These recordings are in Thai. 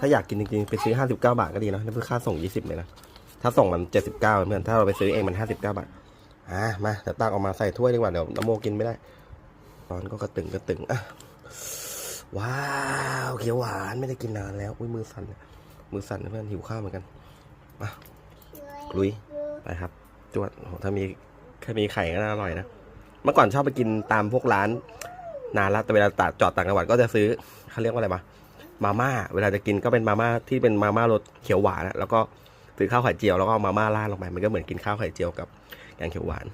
ถ้าอยากกินจริงๆ ไปซื้อ 59 บาทก็ดีนะนี่เพื่อค่าส่ง 20 เลยนะ ถ้าส่งมัน 79เพื่อนถ้าเราไปซื้อเองมัน 59 บาท อะ มาเดี๋ยวตักออกมาใส่ถ้วยดีกว่า เดี๋ยวน้ำโมกินไม่ได้ ตอนก็กระตึงกระตึงอะว้าวเขียวหวานไม่ได้กินนานแล้ว อุ้ยมือสั่น มือสั่นเพื่อนหิวข้าวเหมือนกันมาลุย ไปครับ จวดโหถ้ามีแค่มีไข่ก็น่าอร่อยนะ เมื่อก่อนชอบไปกินตามพวกร้าน นานละแต่เวลาตัดจอดต่างจังหวัดก็จะซื้อเขาเรียกว่าอะไรมา มาม่า เวลาจะกินก็เป็นมาม่าที่เป็นมาม่ารสเขียวหวานอะแล้วก็ซื้อข้าวไข่เจียวแล้วก็เอามาม่าราดลงไป มันก็เหมือนกินข้าวไข่เจียวกับแกงเขียวหวาน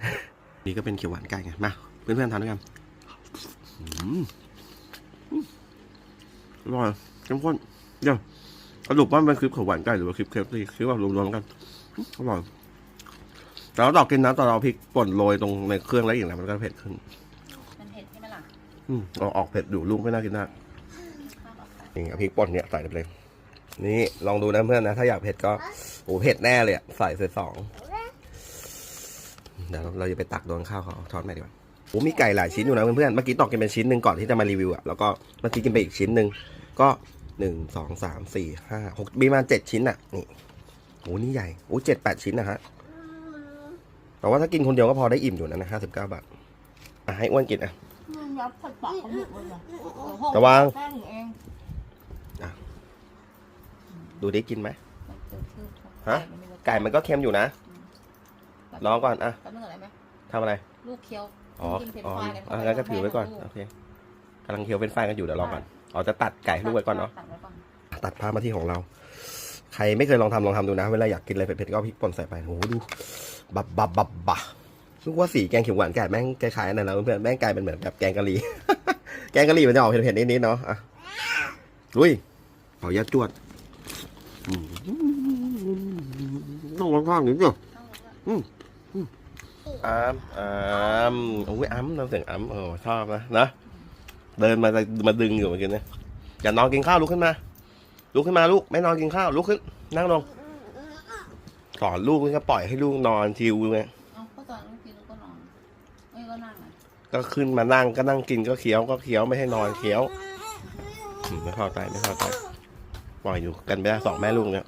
นี่ก็เป็นเขียวหวานไก่ไงมาเพื่อนๆทานด้วยกันอืมอืมอร่อยเข้มข้นเดี๋ยวสรุปว่ามันคือเขียวหวานไก่หรือว่าคลิปเคฟซีคือว่ารวมๆกันอืมอร่อยแต่เราตอกกินน้ำตอนเราเอาพริกป่นโรยตรงในเครื่องแล้วอีกนะมันก็เผ็ดขึ้น มันเผ็ดใช่ไหมล่ะ อืมเอาออกเผ็ดอยู่ลูกไม่น่ากินมาก ข้าวออกไป นี่เอาพริกป่นเนี่ยใส่ไปเลย นี่ลองดูนะเพื่อนนะ ถ้าอยากเผ็ดก็โอ้เผ็ดแน่เลยอะใส่ใส่สองเดี๋ยวเราจะไปตักโดนข้าวเขาทอดใหม่ดีกว่าโอ้มีไก่หลายชิ้นอยู่นะเพื่อนๆเมื่อกี้ตอกกินเป็นชิ้นหนึ่งก่อนที่จะมารีวิวอะแล้วก็เมื่อกี้กินไปอีกชิ้นหนึ่งก็หนึ่งสองสามสี่ห้าหกมีประมาณเจ็ดชิ้นอะนี่โอ้นี่ใหญ่โอ้เจ็ดแปดชิ้นนะฮะแต่ว่าถ้ากินคนเดียวก็พอได้อิ่มอยู่นะนะห้าสิบเก้าบาทอะให้อ้วนกินอะมันยับผัดปากเขาหมดเลยเหรอระวังแป้งเองดูดิกินไหมมันเกิดขึ้นฮะ ไก่มันก็เค็มอยู่นะลองก่อนอะแป๊บนึงอะไรไหมทำอะไร ลูกเคี้ยวอ๋อกินเผ็ดอ๋อไฟกันอะงั้นก็ถือไว้ก่อน โอเคกำลังเคี้ยวเป็นไฟกันอยู่เดี๋ยวรอก่อนอ๋อจะตัดไก่ให้ลูกไว้ก่อนเนาะตัดไว้ก่อนตัดภาพมาที่ของเรา ใครไม่เคยลองทำลองทำดูนะ เวลาอยากกินอะไรเผ็ดๆก็เอาพริกป่นใส่ไป โอ้โหดู บับบับบับบับรู้ว่าสีแกงเขียวหวานไก่แม่งคล้ายๆนั่นนะเพื่อนๆแม่งกลายเป็นเหมือนแบบแกงกะหรี่ แกงกะหรี่มันจะออกเผ็ดๆนิดๆเนาะอะ ลุยเผายัดจวดอืมต้องร้องๆนิดเดียวอ้ามอ้ามโอ้ยอ้ำทำเสียงอ้ำเออชอบนะนะเดินมามาดึงอยู่เมื่อกี้เนี่ยอย่านอนกินข้าวลุกขึ้นมา ลุกขึ้นมาลูกไม่นอนกินข้าวลุกขึ้น นั่งลงสอนลูกก็ปล่อยให้ลูกนอนชิวไงเอ้าก็ตอนลูกกินแล้วก็นอนเอ้ยก็นั่งอะก็ขึ้นมานั่งก็นั่งกินก็เคี้ยวก็เคี้ยวไม่ให้นอนเคี้ยวอืม ไม่เข้าใจไม่เข้าใจปล่อยอยู่กันไม่ได้สองแม่ลูกเนี่ย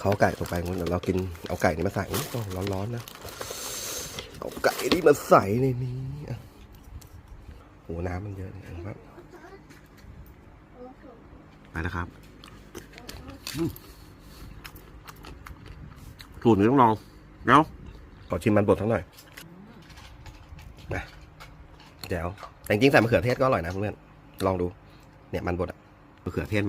เขาไก่ลงไปงั้นเดี๋ยวเรากินเอาไก่นี่มาใส่อุ๊ยต้องร้อนๆนะเอาไก่นี่มาใส่ในนี้อะโหน้ำมันเยอะเลยครับไปนะครับสูตรนี้ต้องลองเนาะขอชิมมันบดทั้งหน่อยนะเดี๋ยวแต่จริงใส่มะเขือเทศก็อร่อยนะเพื่อนลองดู เนี่ยมันบดอะมะเขือเทศ